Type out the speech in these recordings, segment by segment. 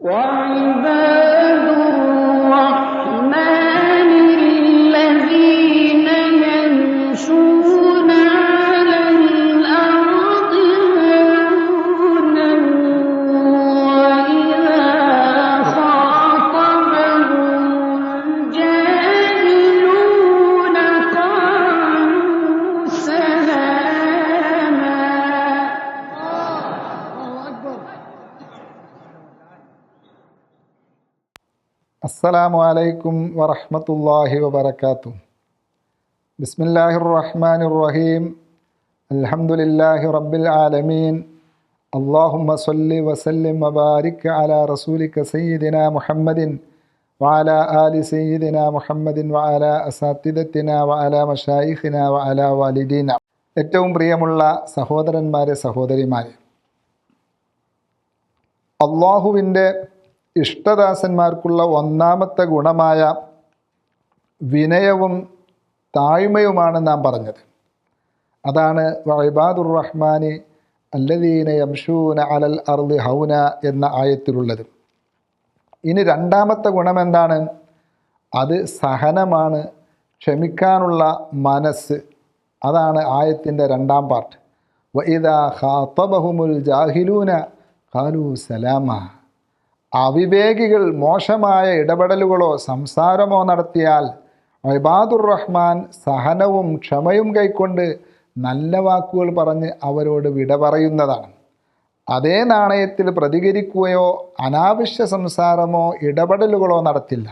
وعباد അസ്സലാമു അലൈക്കും വറഹമത്തല്ലാഹി വബറകാതുഹു. ബിസ്മില്ലാഹിർ റഹ്മാൻ റഹീം അൽഹംദുലില്ലാഹി റബ്ബിൽ ആലമീൻ. അല്ലാഹുമ്മ സല്ലി വസല്ലിം വബാരിക് അലാ റസൂലിക സയ്യിദിന മുഹമ്മദിൻ വഅല ആലി സയ്യിദിന മുഹമ്മദിൻ വഅല അസാത്തിദത്തിന വഅല മഷായിഖിന വഅല വാലിദീന. ഏറ്റവും പ്രിയമുള്ള സഹോദരന്മാരെ സഹോദരിമാരെ. അള്ളാഹുവിന്റെ ഇഷ്ടദാസന്മാർക്കുള്ള ഒന്നാമത്തെ ഗുണമായ വിനയവും താഴ്മയുമാണ് നാം പറഞ്ഞത്. അതാണ് വൈബാദുർ റഹ്മാനി അല്ലദീന യംഷൂന അലൽ അർദി ഹൗന എന്ന ആയത്തിലുള്ളത്. ഇനി രണ്ടാമത്തെ ഗുണമെന്താണ്? അത് സഹനമാണ് ക്ഷമിക്കാനുള്ള മനസ്സ്. അതാണ് ആയത്തിന്റെ രണ്ടാം പാർട്ട്. വൈദ ഖാത്തബഹുമുൽ ജാഹിലൂന ഖാലു സലാമ. അവിവേകികൾ മോശമായ ഇടപെടലുകളോ സംസാരമോ നടത്തിയാൽ ഇബാദുർ റഹ്മാൻ സഹനവും ക്ഷമയും കൈക്കൊണ്ട് നല്ല വാക്കുകൾ പറഞ്ഞ് അവരോട് വിട പറയുന്നതാണ്. അതേ നാണയത്തിൽ പ്രതികരിക്കുകയോ അനാവശ്യ സംസാരമോ ഇടപെടലുകളോ നടത്തില്ല.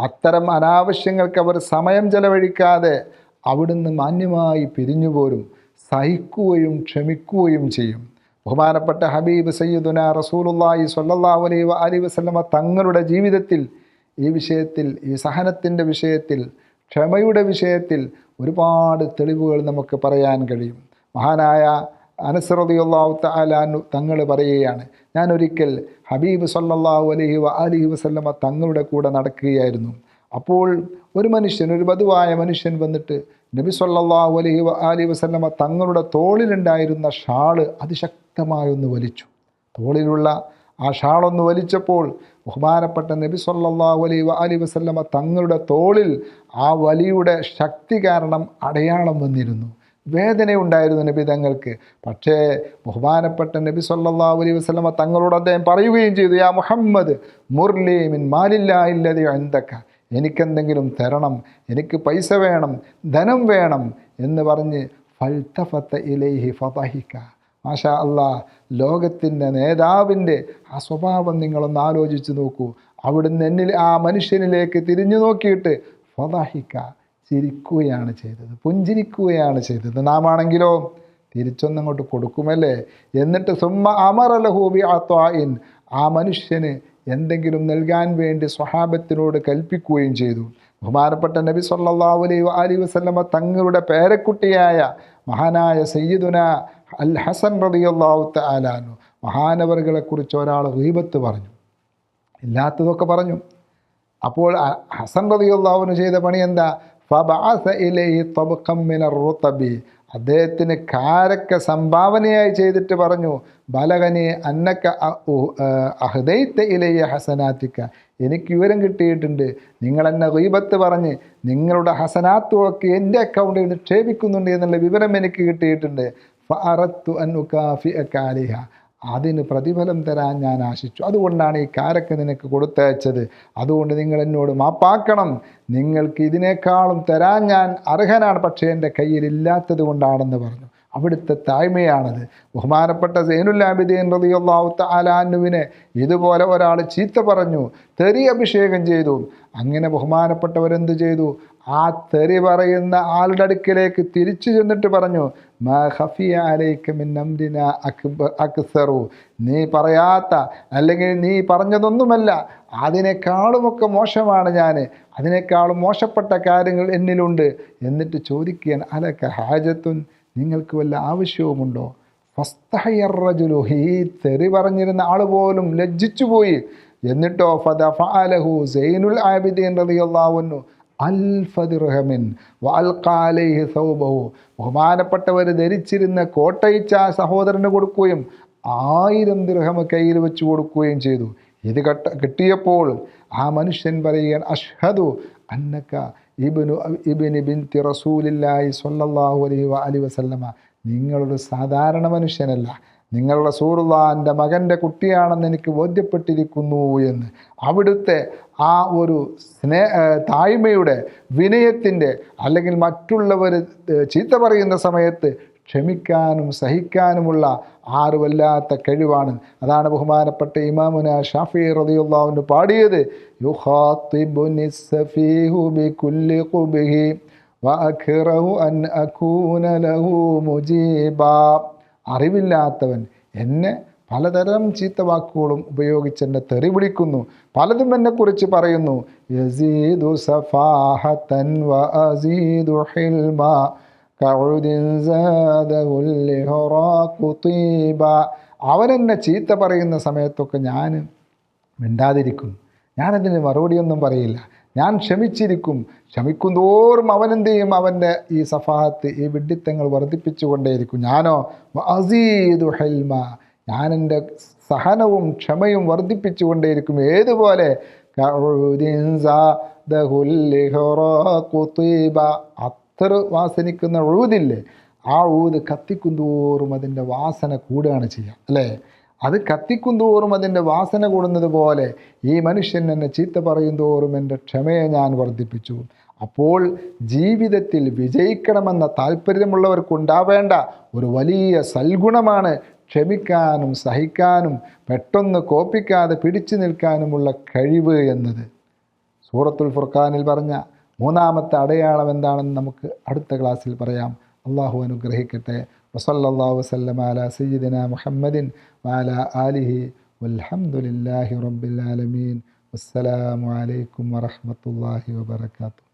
അത്തരം അനാവശ്യങ്ങൾക്ക് അവർ സമയം ചെലവഴിക്കാതെ അവിടുന്ന് മാന്യമായി പിരിഞ്ഞുപോരും സഹിക്കുകയും ക്ഷമിക്കുകയും ചെയ്യും. ബഹുമാനപ്പെട്ട ഹബീബ് സയ്യിദുന റസൂലുള്ളാഹി സ്വല്ലല്ലാഹു അലൈ അലി വസ്ലമ തങ്ങളുടെ ജീവിതത്തിൽ ഈ വിഷയത്തിൽ ഈ സഹനത്തിന്റെ വിഷയത്തിൽ ക്ഷമയുടെ വിഷയത്തിൽ ഒരുപാട് തെളിവുകൾ നമുക്ക് പറയാൻ കഴിയും. മഹാനായ അനസ്രദിയുള്ളാഹു തആലാനു തങ്ങൾ പറയുകയാണ് ഞാൻ ഒരിക്കൽ ഹബീബ് സല്ലാഹു അലഹി വ അലി വസ്ലമ തങ്ങളുടെ കൂടെ നടക്കുകയായിരുന്നു. അപ്പോൾ ഒരു മനുഷ്യൻ ഒരു വധുവായ മനുഷ്യൻ വന്നിട്ട് നബി സല്ലാഹു അലഹി വ അലി വസ്ലമ തങ്ങളുടെ തോളിലുണ്ടായിരുന്ന ഷാൾ അതിശക്തമായി ഒന്ന് വലിച്ചു. തോളിലുള്ള ആ ഷാളൊന്ന് വലിച്ചപ്പോൾ ബഹുമാനപ്പെട്ട നബി സല്ലാഹു അലൈ അലി വസല്ലമ തങ്ങളുടെ തോളിൽ ആ വലിയുടെ ശക്തി കാരണം അടയാളം വന്നിരുന്നു. വേദനയുണ്ടായിരുന്നു നബി തങ്ങൾക്ക്. പക്ഷേ ബഹുമാനപ്പെട്ട നബി സല്ലാ അലൈ വസ്ലമ തങ്ങളോട് അദ്ദേഹം പറയുകയും ചെയ്തു യാ മുഹമ്മദ് മുർലീമിൻ മാലില്ലാ ഇല്ലതി അന്തക്ക എനിക്കെന്തെങ്കിലും തരണം എനിക്ക് പൈസ വേണം ധനം വേണം എന്ന് പറഞ്ഞ് ഫൽത്തഫത്ത ഇലൈഹി ഫതഹിക്ക മാഷാ അള്ളാ ലോകത്തിന്റെ നേതാവിന്റെ ആ സ്വഭാവം നിങ്ങളൊന്ന് ആലോചിച്ച് നോക്കൂ. അവിടുന്ന് എന്നിൽ ആ മനുഷ്യനിലേക്ക് തിരിഞ്ഞു നോക്കിയിട്ട് ഫതാഹിക്ക ചിരിക്കുകയാണ് ചെയ്തത്. പുഞ്ചിരിക്കുകയാണ് ചെയ്തത്. നാം ആണെങ്കിലോ തിരിച്ചൊന്നങ്ങോട്ട് കൊടുക്കുമല്ലേ? എന്നിട്ട് സുമ്മ അമറലഹൂബി അത്വായിൻ ആ മനുഷ്യന് എന്തെങ്കിലും നൽകാൻ വേണ്ടി സ്വഹാബത്തിനോട് കൽപ്പിക്കുകയും ചെയ്തു. ബഹുമാനപ്പെട്ട നബി സല്ലാ അലൈ അലി വസല്ലമ തങ്ങളുടെ പേരക്കുട്ടിയായ മഹാനായ സയ്യിദുന അൽ ഹസൻ റളിയല്ലാഹു തആലാനു മഹാനവറുകളെക്കുറിച്ച് ഒരാൾ ഗീബത്ത് പറഞ്ഞു. ഇല്ലാത്തതൊക്കെ പറഞ്ഞു. അപ്പോൾ ഹസൻ റളിയല്ലാഹുവിന് ചെയ്ത പണി എന്താ? റുതബി. അദ്ദേഹത്തിന് കാരക്ക സംഭാവനയായി ചെയ്തിട്ട് പറഞ്ഞു ബലകനെ അന്നക്ക അഹദൈത്ത ഇലയ ഹസനാത്തിക്ക. എനിക്ക് വിവരം കിട്ടിയിട്ടുണ്ട്. നിങ്ങൾ എന്നെ പറഞ്ഞ് നിങ്ങളുടെ ഹസനാത്തുകളൊക്കെ എന്റെ അക്കൗണ്ടിൽ നിക്ഷേപിക്കുന്നുണ്ട് എന്നുള്ള വിവരം എനിക്ക് കിട്ടിയിട്ടുണ്ട്. ഫഅറത്തു അക്കാലിഹ അതിന് പ്രതിഫലം തരാൻ ഞാൻ ആശിച്ചു. അതുകൊണ്ടാണ് ഈ കാരക്ക് നിനക്ക് കൊടുത്തയച്ചത്. അതുകൊണ്ട് നിങ്ങൾ എന്നോട് മാപ്പാക്കണം. നിങ്ങൾക്ക് ഇതിനേക്കാളും തരാൻ ഞാൻ അർഹനാണ്. പക്ഷേ എന്റെ കയ്യിൽ ഇല്ലാത്തത് കൊണ്ടാണെന്ന് പറഞ്ഞു. അവിടുത്തെ താഴ്മയാണത് ബഹുമാനപ്പെട്ട സൈനുല്ലാബിദീൻ റളിയല്ലാഹു തആലാനുവിനെ ഇതുപോലെ ഒരാൾ ചീത്ത പറഞ്ഞു തെറി അഭിഷേകം ചെയ്തു. അങ്ങനെ ബഹുമാനപ്പെട്ടവരെന്ത് ചെയ്തു? ആ തെറി പറയുന്ന ആളുടെ അടുക്കിലേക്ക് തിരിച്ചു ചെന്നിട്ട് പറഞ്ഞു അക്സറു. നീ പറയാത്ത അല്ലെങ്കിൽ നീ പറഞ്ഞതൊന്നുമല്ല അതിനേക്കാളുമൊക്കെ മോശമാണ് ഞാൻ. അതിനേക്കാളും മോശപ്പെട്ട കാര്യങ്ങൾ എന്നിലുണ്ട്. എന്നിട്ട് ചോദിക്കുകയാണ് അലക്ക ഹാജത്തുൻ നിങ്ങൾക്ക് വല്ല ആവശ്യവുമുണ്ടോ? ഫസ്തഹയറജുലു ഈ തെറി പറഞ്ഞിരുന്ന ആൾ പോലും ലജ്ജിച്ചുപോയി എന്നിട്ടോ ഫദഫഅലഹു സൈനുൽ ആബിദീൻ റളിയല്ലാഹു അൽഫദിർഹമിൻ വാൽക്കാലൈഹി സൗബഹു. ബഹുമാനപ്പെട്ടവർ ധരിച്ചിരുന്ന കോട്ടയിച്ച സഹോദരന് കൊടുക്കുകയും ആയിരം ദിർഹം കയ്യിൽ വെച്ച് കൊടുക്കുകയും ചെയ്തു. ഇത് കട്ട കിട്ടിയപ്പോൾ ആ മനുഷ്യൻ പറയുകയാണ് അഷ്ഹദു അന്നക്ക ഇബിനു ഇബിന് ബിൻതി റസൂലില്ലായി സ്വല്ലല്ലാഹു അലൈഹി വ അലി വസല്ലമ. നിങ്ങളൊരു സാധാരണ മനുഷ്യനല്ല. നിങ്ങൾ റസൂറുള്ളാന്റെ മകന്റെ കുട്ടിയാണെന്ന് എനിക്ക് ബോധ്യപ്പെട്ടിരിക്കുന്നു എന്ന്. അവിടുത്തെ ആ ഒരു സ്നേ താഴ്മയുടെ വിനയത്തിന്റെ അല്ലെങ്കിൽ മറ്റുള്ളവർ ചീത്ത പറയുന്ന സമയത്ത് ക്ഷമിക്കാനും സഹിക്കാനുമുള്ള ആറ് വല്ലാത്ത കഴിവാണ്. അതാണ് ബഹുമാനപ്പെട്ട ഇമാമുന ഷാഫി റളിയല്ലാഹു പാടിയത്. അറിവില്ലാത്തവൻ എന്നെ പലതരം ചീത്ത വാക്കുകളും ഉപയോഗിച്ച് എന്നെ തെറി വിളിക്കുന്നു. പലതും എന്നെക്കുറിച്ച് പറയുന്നു. യസീദു സഫാഹത്തൻ വ അസീദു കുത്തീബ തീബ. അവനെന്നെ ചീത്ത പറയുന്ന സമയത്തൊക്കെ ഞാൻ മിണ്ടാതിരിക്കും. ഞാനതിന് മറുപടിയൊന്നും പറയില്ല. ഞാൻ ക്ഷമിച്ചിരിക്കും. ക്ഷമിക്കും തോറും അവനെന്ത് ചെയ്യും? അവന്റെ ഈ സഫാഹത്ത് ഈ വിഡ്ഢിത്തങ്ങൾ വർദ്ധിപ്പിച്ചുകൊണ്ടേയിരിക്കും. ഞാനോ? അസീദു ഹെൽമ. ഞാൻ എന്റെ സഹനവും ക്ഷമയും വർദ്ധിപ്പിച്ചുകൊണ്ടേയിരിക്കും. ഏതുപോലെ? കഉദിൻ അത്ര വാസനിക്കുന്ന ഊതില്ലേ ആ ഊത് കത്തിക്കുന്തോറും അതിന്റെ വാസന കൂടുകയാണ് ചെയ്യുക അല്ലേ? അത് കത്തിക്കുന്തോറും അതിന്റെ വാസന കൂടുന്നത് പോലെ ഈ മനുഷ്യൻ എന്നെ ചീത്ത പറയും തോറും എന്റെ ക്ഷമയെ ഞാൻ വർദ്ധിപ്പിച്ചു. അപ്പോൾ ജീവിതത്തിൽ വിജയിക്കണമെന്ന താല്പര്യമുള്ളവർക്കുണ്ടാവേണ്ട ഒരു വലിയ സൽഗുണമാണ് ക്ഷമിക്കാനും സഹിക്കാനും പെട്ടെന്ന് കോപ്പിക്കാതെ പിടിച്ചു നിൽക്കാനുമുള്ള കഴിവ് എന്നത്. സൂറത്തുൽ ഫുർഖാനിൽ പറഞ്ഞ മൂന്നാമത്തെ അടയാളം എന്താണെന്ന് നമുക്ക് അടുത്ത ക്ലാസ്സിൽ പറയാം. അള്ളാഹു അനുഗ്രഹിക്കട്ടെ. വസല്ലാഹു വസ്ലം അല സയ്യിദിന മുഹമ്മദിൻ വാല ആലിഹി വൽഹംദുലില്ലാഹി റബ്ബിൽ ആലമീൻ. അസ്സലാമു അലൈക്കും വറഹ്മത്തുള്ളാഹി വബറകാതുഹു.